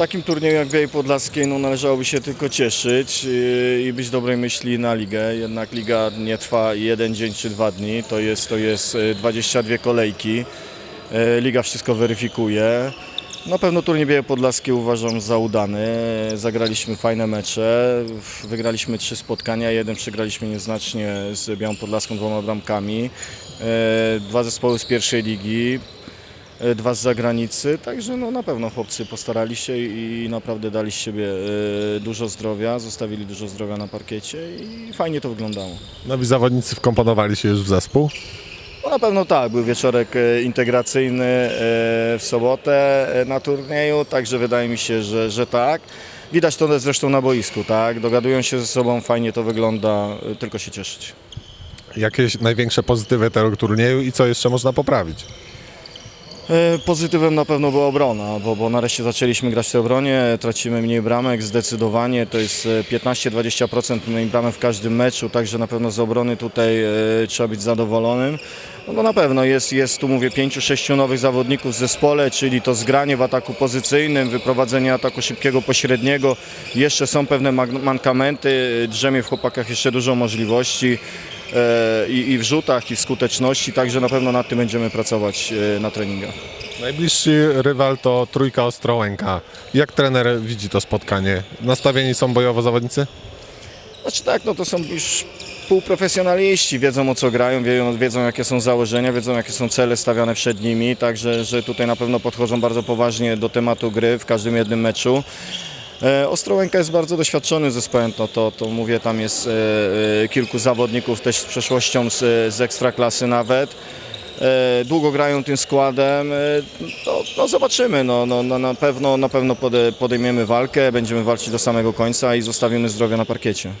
takim turnieju jak Białej Podlaskiej no, należałoby się tylko cieszyć i być dobrej myśli na ligę. Jednak liga nie trwa jeden dzień czy dwa dni, to jest, to jest yy, 22 kolejki. Yy, Liga wszystko weryfikuje. Na pewno turniej Białej Podlaskiej uważam za udany. Zagraliśmy fajne mecze, wygraliśmy trzy spotkania, jeden przegraliśmy nieznacznie z Białą Podlaską dwoma bramkami. Yy, Dwa zespoły z pierwszej ligi, e, dwa z zagranicy, także no na pewno chłopcy postarali się i naprawdę dali z siebie e, dużo zdrowia, zostawili dużo zdrowia na parkiecie i fajnie to wyglądało. Nowi zawodnicy wkomponowali się już w zespół. No na pewno tak, był wieczorek e, integracyjny e, w sobotę e, na turnieju, także wydaje mi się, że, że tak. Widać to zresztą na boisku, tak, dogadują się ze sobą, fajnie to wygląda, e, tylko się cieszyć. Jakieś największe pozytywy tego turnieju i co jeszcze można poprawić? E, Pozytywem na pewno była obrona, bo, bo nareszcie zaczęliśmy grać w tej obronie, tracimy mniej bramek zdecydowanie, to jest e, 15-20% mniej bramek w każdym meczu, także na pewno z obrony tutaj e, trzeba być zadowolonym. No na pewno jest, jest tu mówię 5-6 nowych zawodników w zespole, czyli to zgranie w ataku pozycyjnym, wyprowadzenie ataku szybkiego, pośredniego. Jeszcze są pewne mankamenty, drzemie w chłopakach jeszcze dużo możliwości e, i, i w rzutach, i w skuteczności, także na pewno nad tym będziemy pracować e, na treningach. Najbliższy rywal to Trójka Ostrołęka. Jak trener widzi to spotkanie? Nastawieni są bojowo zawodnicy? Znaczy tak, no to są już półprofesjonaliści, wiedzą o co grają, wiedzą, wiedzą jakie są założenia, wiedzą jakie są cele stawiane przed nimi, także że tutaj na pewno podchodzą bardzo poważnie do tematu gry w każdym jednym meczu. E, Ostrołęka jest bardzo doświadczony zespołem, no to, to mówię, tam jest e, e, kilku zawodników też z przeszłością z, z ekstraklasy nawet. Długo grają tym składem, no, no zobaczymy, no, no, no, na pewno, na pewno pode, podejmiemy walkę, będziemy walczyć do samego końca i zostawimy zdrowie na parkiecie.